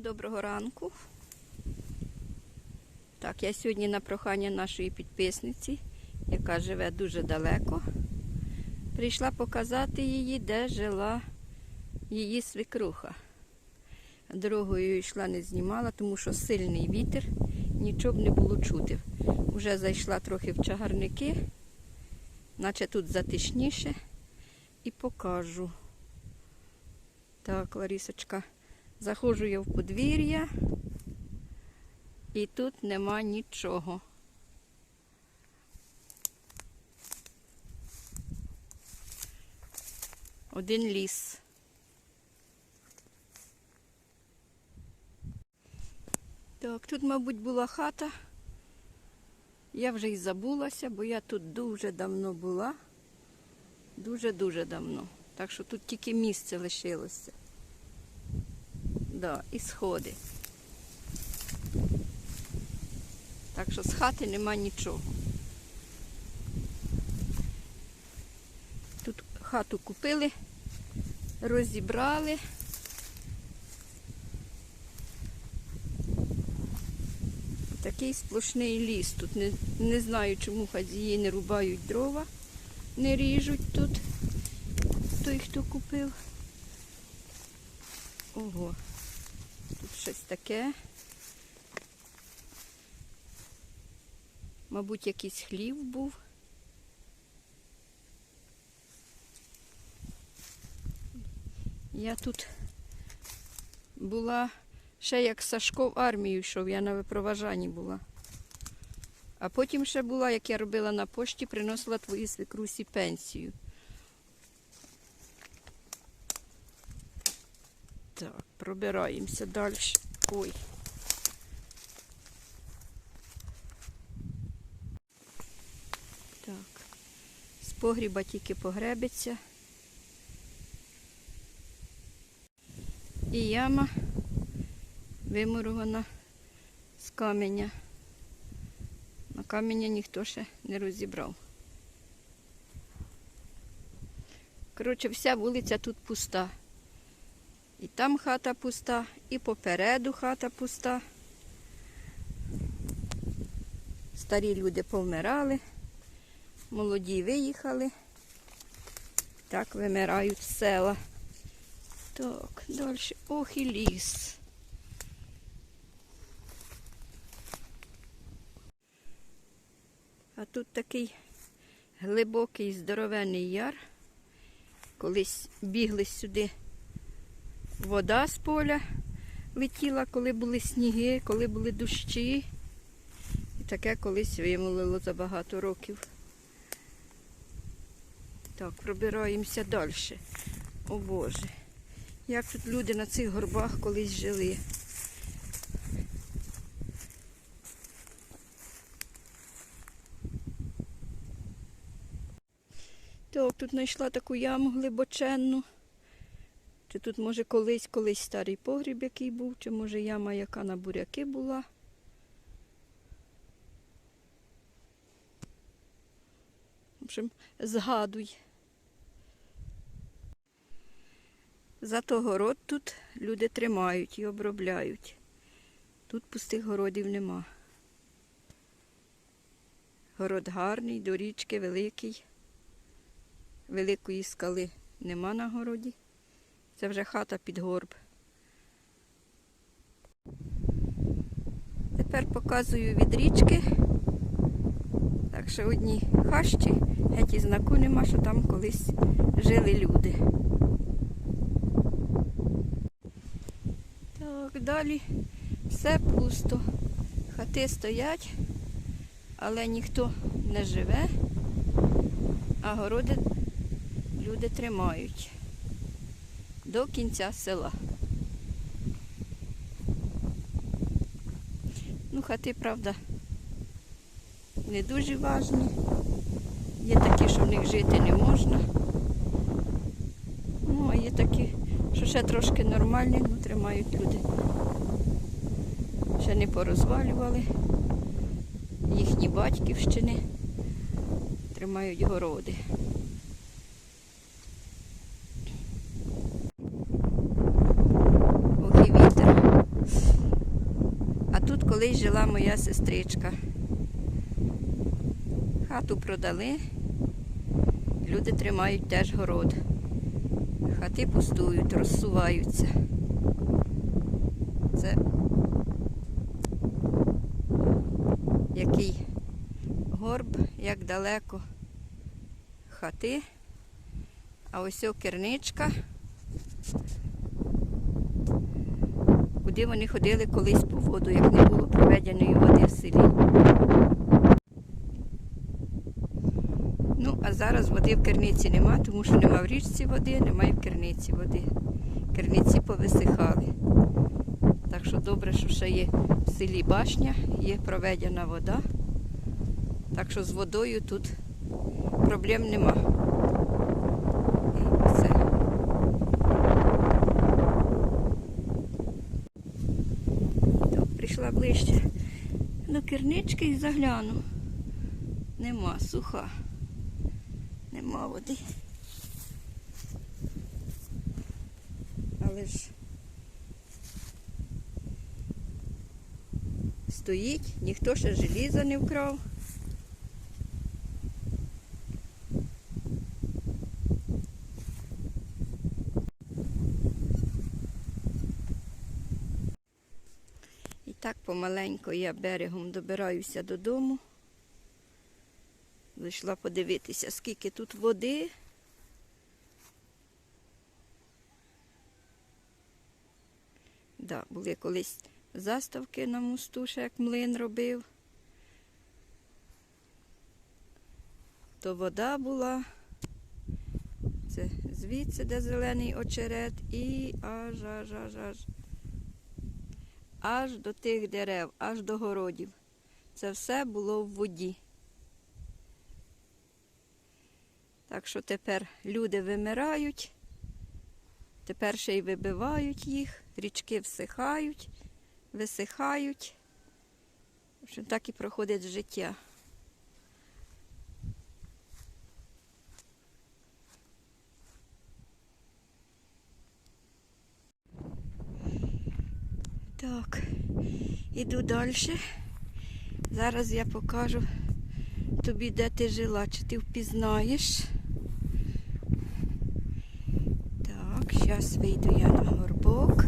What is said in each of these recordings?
доброго ранку. Так, я сьогодні на прохання нашої підписниці, яка живе дуже далеко, прийшла показати її, де жила її свекруха. Дорогою йшла, не знімала, тому що сильний вітер, нічого б не було чути. Уже зайшла трохи в чагарники, наче тут затишніше, і покажу. Так, Ларісочка. Заходжу я в подвір'я, і тут нема нічого. Один ліс. Так, тут, мабуть, була хата. Я вже й забулася, бо я тут дуже давно була. Дуже-дуже давно. Так що тут тільки місце лишилося. Да, і сходи. Так що з хати нема нічого. Тут хату купили, розібрали. Такий сплошний ліс. Тут не, не знаю, чому хазії не рубають дрова, не ріжуть тут. Той, хто купив. Ого. Тут щось таке. Мабуть, якийсь хлів був. Я тут була ще як Сашко в армію йшов, я на випроважанні була. А потім ще була, як я робила на пошті, приносила твої свекрусі пенсію. Так, пробираємося далі. Ой. Так. З погріба тільки погребиться. І яма вимурована з каменя. На каменя ніхто ще не розібрав. Коротше, вся вулиця тут пуста. І там хата пуста, і попереду хата пуста. Старі люди повмирали, молоді виїхали. Так вимирають села. Так, далі. Ох і ліс. А тут такий глибокий здоровенний яр. Колись бігли сюди вода з поля летіла, коли були сніги, коли були дощі. І таке колись вимолило за багато років. Так, пробираємося далі. О Боже. Як тут люди на цих горбах колись жили. Так, тут знайшла таку яму глибоченну. Чи тут, може, колись колись старий погріб який був, чи може яма, яка на буряки була. В общем, згадуй. Зато город тут люди тримають і обробляють. Тут пустих городів нема. Город гарний, до річки великий. Великої скали нема на городі. Це вже хата під горб. Тепер показую від річки. Так що одні хащі, геть і знаку нема, що там колись жили люди. Так, далі все пусто. Хати стоять, але ніхто не живе, а городи люди тримають до кінця села. Ну, хати, правда, не дуже важні. Є такі, що в них жити не можна. Ну, а є такі, що ще трошки нормальні, ну тримають люди. Ще не порозвалювали їхні батьківщини, тримають городи. Ох і вітер. Колись жила моя сестричка. Хату продали, люди тримають теж город. Хати пустують, розсуваються. Це який горб, як далеко хати. А ось о керничка. Куди вони ходили колись по воду, як не було проведеної води в селі. Ну, а зараз води в керниці нема, тому що нема в річці води, немає в керниці води. Керниці повисихали. Так що добре, що ще є в селі башня, є проведена вода. Так що з водою тут проблем нема. І Все. То прийшла ближче до кернички і загляну. Нема, суха. Нема води. Але ж стоїть, ніхто ще желіза не вкрав. Так помаленько я берегом добираюся додому. Вийшла подивитися, скільки тут води. Да, були колись заставки на мосту, ще як млин робив. То вода була. Це звідси, де зелений очерет, і аж аж аж аж. Аж до тих дерев, аж до городів. Це все було в воді. Так що тепер люди вимирають, тепер ще й вибивають їх, річки всихають, висихають. Так і проходить життя. Так, іду далі. Зараз я покажу тобі, де ти жила, чи ти впізнаєш. Так, зараз вийду я на горбок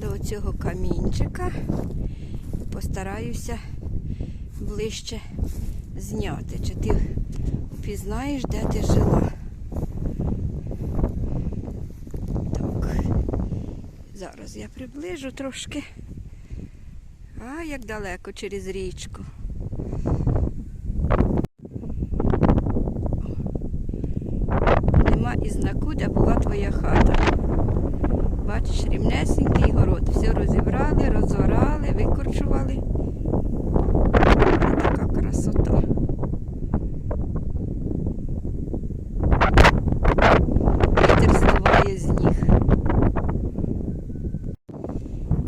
до цього камінчика. Постараюся ближче зняти, чи ти впізнаєш, де ти жила. Так, зараз я приближу трошки. А, як далеко через річку. Нема і знаку, де була твоя хата. Бачиш, рівнесенький город. Все розібрали, розорали, викорчували. І така красота. Вітер здуває з ніг.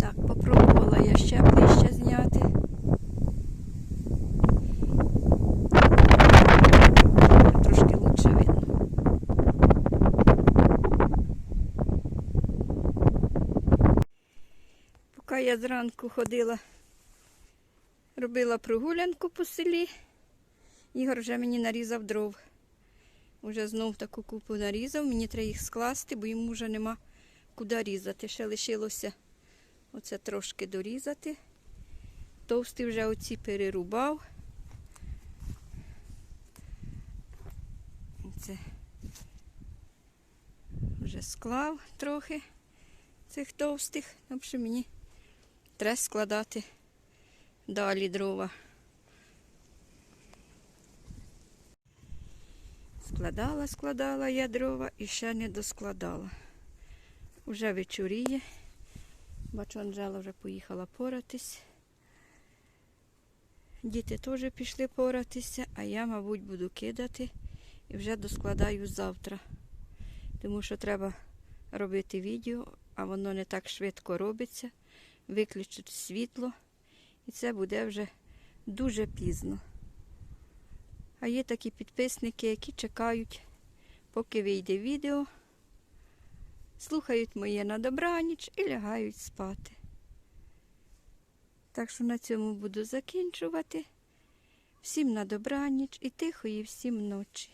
Так, попробувала я ще ближче зняти. Трошки лучше видно. Поки я зранку ходила, робила прогулянку по селі, Ігор вже мені нарізав дров. Уже знов таку купу нарізав, мені треба їх скласти, бо йому вже нема куди різати. Ще лишилося оце трошки дорізати. Товстий вже оці перерубав. Це вже склав трохи цих товстих. В общем, мені треба складати далі дрова. Складала, складала я дрова і ще не доскладала. Уже вечоріє. Бачу, Анжела вже поїхала поратись. Діти теж пішли поратися, а я, мабуть, буду кидати і вже доскладаю завтра. Тому що треба робити відео, а воно не так швидко робиться. Виключить світло, і це буде вже дуже пізно. А є такі підписники, які чекають, поки вийде відео, слухають моє на добраніч і лягають спати. Так що на цьому буду закінчувати. Всім на добраніч і тихої всім ночі.